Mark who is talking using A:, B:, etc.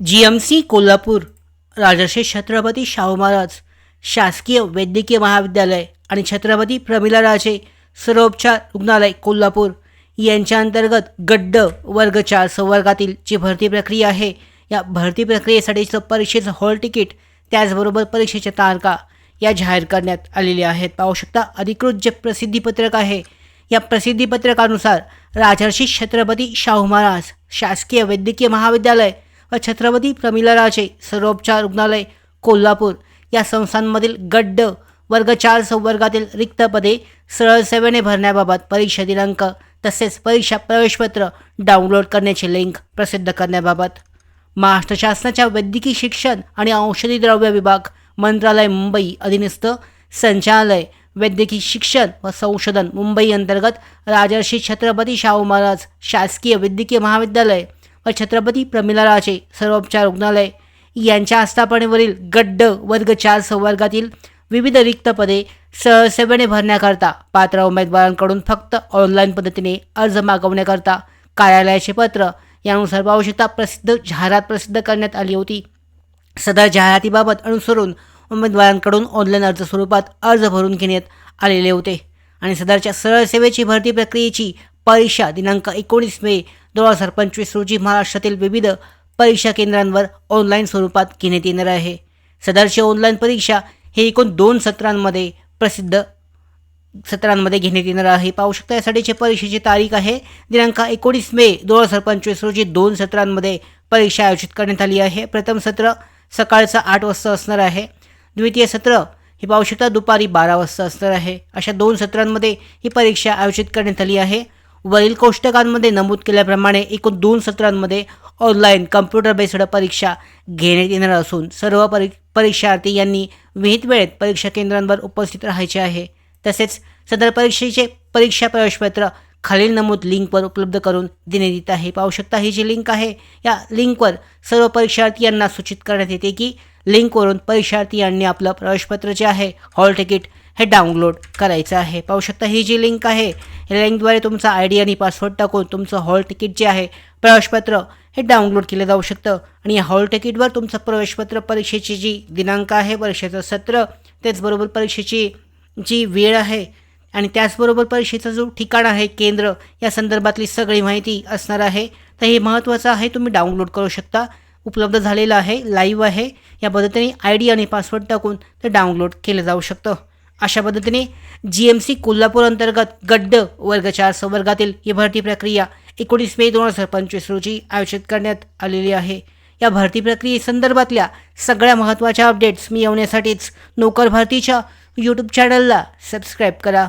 A: G M C Kolhapur Rajarshi Chhatrapati Shahu Maharaj शासकीय वैद्यकीय महाविद्यालय आणि छत्रपती प्रमिला राजे सर्वोपचार रुग्णालय कोल्हापूर. यांच्या अंतर्गत गड्ड वर्ग चार संवर्गातील जी भरती प्रक्रिया आहे या भरती प्रक्रियेसाठीचं परीक्षेचं हॉल तिकीट त्याचबरोबर परीक्षेच्या तारखा या जाहीर करण्यात आलेल्या आहेत. पाहू शकता अधिकृत जे प्रसिद्धीपत्रक आहे या प्रसिद्धीपत्रकानुसार राजर्षी छत्रपती शाहू महाराज शासकीय वैद्यकीय महाविद्यालय व छत्रपती प्रमिला राजे सर्वोपचार रुग्णालय कोल्हापूर. या संस्थांमधील गड्ड वर्ग चार संवर्गातील रिक्त पदे सरळ सेवेने भरण्याबाबत परीक्षा दिनांक तसेच परीक्षा प्रवेशपत्र डाउनलोड करण्याची लिंक प्रसिद्ध करण्याबाबत. महाराष्ट्र शासनाच्या वैद्यकीय शिक्षण आणि औषधी द्रव्य विभाग मंत्रालय मुंबई अधीनस्थ संचालय वैद्यकीय शिक्षण व संशोधन मुंबई अंतर्गत राजर्षी छत्रपती शाहू महाराज शासकीय वैद्यकीय महाविद्यालय. व छत्रपती प्रमिलाराजे सर्वोपचार रुग्णालय. यांच्या आस्थापनेवरील गड्ड वर्ग चार संवर्गातील विविध रिक्त पदे सहसेवेने भरण्याकरता पात्र उमेदवारांकडून फक्त ऑनलाईन पद्धतीने अर्ज मागवण्याकरता कार्यालयाचे पत्र यानुसार आवश्यकता प्रसिद्ध जाहिरात प्रसिद्ध करण्यात आली होती. सदर जाहिरातीबाबत अनुसरून उमेदवारांकडून ऑनलाईन अर्ज स्वरूपात अर्ज भरून घेण्यात आलेले होते आणि सदरच्या सरळ सेवेची भरती प्रक्रियेची परीक्षा दिनांक एकोणीस मे दोन हजार पंचवीस रोजी महाराष्ट्रातील विविध परीक्षा केंद्रांवर ऑनलाईन स्वरूपात घेण्यात येणार आहे. सदरची ऑनलाईन परीक्षा हे एकूण दोन सत्रांमध्ये प्रसिद्ध सत्रांमध्ये घेण्यात येणार आहे. पाहू शकता यासाठीची परीक्षेची तारीख आहे. दिनांक एकोणीस मे दोन हजार पंचवीस रोजी दोन सत्रांमध्ये परीक्षा आयोजित करण्यात आली आहे. प्रथम सत्र सकाळचं आठ वाजता असणार आहे. द्वितीय सत्र हे पाहू शकता दुपारी बारा वाजता असणार आहे. अशा दोन सत्रांमध्ये ही परीक्षा आयोजित करण्यात आली आहे. वरील कोष्टकांमध्ये नमूद केल्याप्रमाणे एकूण दोन सत्रांमध्ये ऑनलाईन कम्प्युटर बेस्ड परीक्षा घेण्यात येणार असून सर्व परी परीक्षार्थी यांनी विहित वेळेत परीक्षा केंद्रांवर उपस्थित राहायचे आहे. तसेच सदर परीक्षेचे परीक्षा प्रवेशपत्र खालील नमूद लिंकवर उपलब्ध करून देण्यात येत आहे. पाहू शकता ही जी लिंक आहे या लिंकवर सर्व परीक्षार्थी यांना सूचित करण्यात येते की लिंकवरून परीक्षार्थी यांनी आपलं प्रवेशपत्र जे आहे हॉल तिकीट हे डाउनलोड करायचं आहे. पाहू शकता ही जी लिंक आहे या लिंकद्वारे तुमचा आय डी आणि पासवर्ड टाकून तुमचं हॉल तिकीट जे आहे प्रवेशपत्र हे डाउनलोड केलं जाऊ शकतं. आणि या हॉल तिकीटवर तुमचं प्रवेशपत्र परीक्षेची जी दिनांक आहे परीक्षेचं सत्र त्याचबरोबर परीक्षेची जी वेळ आहे आणि त्याचबरोबर परीक्षेचं जो ठिकाण आहे केंद्र या संदर्भातली सगळी माहिती असणार आहे. तर हे महत्त्वाचं आहे तुम्ही डाउनलोड करू शकता. उपलब्ध झालेलं आहे लाईव्ह आहे. या पद्धतीने आय डी आणि पासवर्ड टाकून ते डाउनलोड केलं जाऊ शकतं. अशा पद्धतीने जी एम सी कोल्हापूर अंतर्गत गड्ड वर्ग चार संवर्गातील ही भरती प्रक्रिया एकोणीस मे दोन हजार पंचवीस रोजी आयोजित करण्यात आलेली आहे. या भरती प्रक्रियेसंदर्भातल्या सगळ्या महत्त्वाच्या अपडेट्स मिळवण्यासाठीच नोकर भरतीच्या यूट्यूब चॅनलला सबस्क्राईब करा.